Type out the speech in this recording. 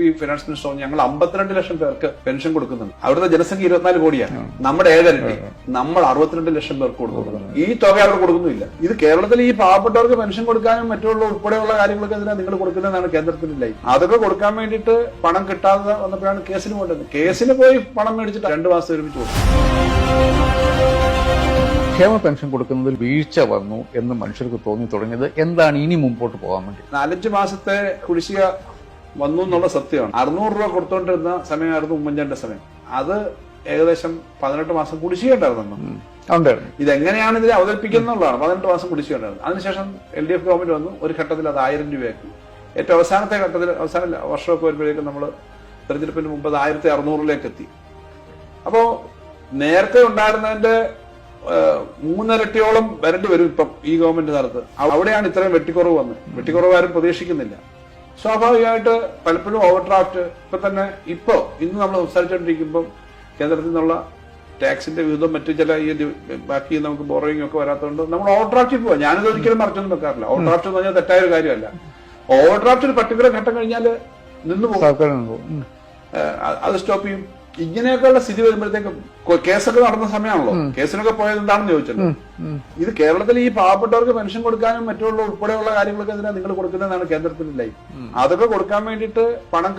P finance minister ഞങ്ങൾ അമ്പത്തിരണ്ട് ലക്ഷം പേർക്ക് പെൻഷൻ കൊടുക്കുന്നുണ്ട്. അവിടുത്തെ ജനസംഖ്യ ഇരുപത്തിനാല് കോടിയാണ്. നമ്മുടെ ഏഴരട്ടി നമ്മൾ അറുപത്തിരണ്ട് ലക്ഷം പേർക്ക് കൊടുക്കുന്നുണ്ട് ഈ തുക അവർ കൊടുക്കുന്നില്ല ഇത് കേരളത്തിൽ ഈ പാവപ്പെട്ടവർക്ക് പെൻഷൻ കൊടുക്കാനും മറ്റുള്ള ഉൾപ്പെടെയുള്ള കാര്യങ്ങളൊക്കെ എന്തിനാ നിങ്ങൾ കൊടുക്കുന്നതെന്നാണ് കേന്ദ്രത്തിന്റെ ലൈൻ അതൊക്കെ കൊടുക്കാൻ വേണ്ടിയിട്ട് പണം കിട്ടാതെ വന്നപ്പോഴാണ് കേസിന് പോകേണ്ടത്. കേസിന് പോയി പണം മേടിച്ചിട്ട് രണ്ട് മാസം ഒരുമിച്ച് കൊടുക്കും. ക്ഷേമ പെൻഷൻ കൊടുക്കുന്നതിൽ വീഴ്ച വന്നു എന്ന് മനുഷ്യർക്ക് തോന്നി തുടങ്ങിയത്. എന്താണ് ഇനി മുമ്പോട്ട് പോകാൻ വേണ്ടി? നാലഞ്ച് മാസത്തെ കുടിശ്ശിക വന്നു എന്നുള്ള സത്യമാണ്. അറുന്നൂറ് രൂപ കൊടുത്തോണ്ടിരുന്ന സമയമായിരുന്നു ഉമ്മൻചാണ്ടിന്റെ സമയം. അത് ഏകദേശം പതിനെട്ട് മാസം കുടിശ്ശിക ഉണ്ടായിരുന്നു ഉം. ഉണ്ടായിരുന്നു ഇതെങ്ങനെയാണ് ഇതിനെ അവതരിപ്പിക്കുന്നുള്ളതാണ് പതിനെട്ട് മാസം കുടിശ്ശിക ഉണ്ടായിരുന്നു അതിനുശേഷം എൽ ഡി എഫ് ഗവൺമെന്റ് വന്നു. ഒരു ഘട്ടത്തിൽ അത് ആയിരം രൂപയാക്കി. ഏറ്റവും അവസാനത്തെ ഘട്ടത്തിൽ അവസാന വർഷമൊക്കെ വരുമ്പോഴേക്കും നമ്മൾ തെരഞ്ഞെടുപ്പിന് മുമ്പ് അത് ആയിരത്തി അറുന്നൂറിലേക്ക് എത്തി. അപ്പോ നേരത്തെ ഉണ്ടായിരുന്നതിന്റെ മൂന്നിരട്ടിയോളം വരേണ്ടി വരും ഇപ്പം ഈ ഗവൺമെന്റ് കാലത്ത്. അവിടെയാണ് ഇത്രയും വെട്ടിക്കുറവ് വന്നത്. വെട്ടിക്കുറവ് ആരും പ്രതീക്ഷിക്കുന്നില്ല. സ്വാഭാവികമായിട്ട് പലപ്പോഴും ഓവർ ഡ്രാഫ്റ്റ് ഇപ്പൊ തന്നെ ഇപ്പോ ഇന്ന് നമ്മൾ സംസാരിച്ചുകൊണ്ടിരിക്കുമ്പോൾ കേന്ദ്രത്തിൽ നിന്നുള്ള ടാക്സിന്റെ വിഹിതം മറ്റു ചില ഈ ബാക്കി നമുക്ക് ബോറോയിങ് ഒക്കെ വരാത്തതുകൊണ്ട് നമ്മൾ ഓവർ ഡ്രാഫ്റ്റിൽ പോവാം. ഞാനിത് ഒരിക്കലും മറച്ചൊന്നും വെക്കാറില്ല. ഓവർ ഡ്രാഫ്റ്റ് എന്ന് പറഞ്ഞാൽ തെറ്റായ ഒരു കാര്യമല്ല. ഓവർ ഡ്രാഫ്റ്റ് ഒരു പർട്ടിക്കുലർ ഘട്ടം കഴിഞ്ഞാൽ നിന്ന് പോകും. അത് സ്റ്റോപ്പ് ചെയ്യും. ഇങ്ങനെയൊക്കെയുള്ള സ്ഥിതി വരുമ്പോഴത്തേക്കും കേസൊക്കെ നടന്ന സമയമാണല്ലോ. കേസിനൊക്കെ പോയത് എന്താണെന്ന് ചോദിച്ചല്ലോ ഇത് കേരളത്തിൽ ഈ പാവപ്പെട്ടവർക്ക് പെൻഷൻ കൊടുക്കാനും മറ്റുള്ള ഉൾപ്പെടെയുള്ള കാര്യങ്ങളൊക്കെ എന്തിനാ നിങ്ങൾ കൊടുക്കുന്നതാണ് കേന്ദ്രത്തിന്റെ ലൈഫ്. അതൊക്കെ കൊടുക്കാൻ വേണ്ടിയിട്ട് പണം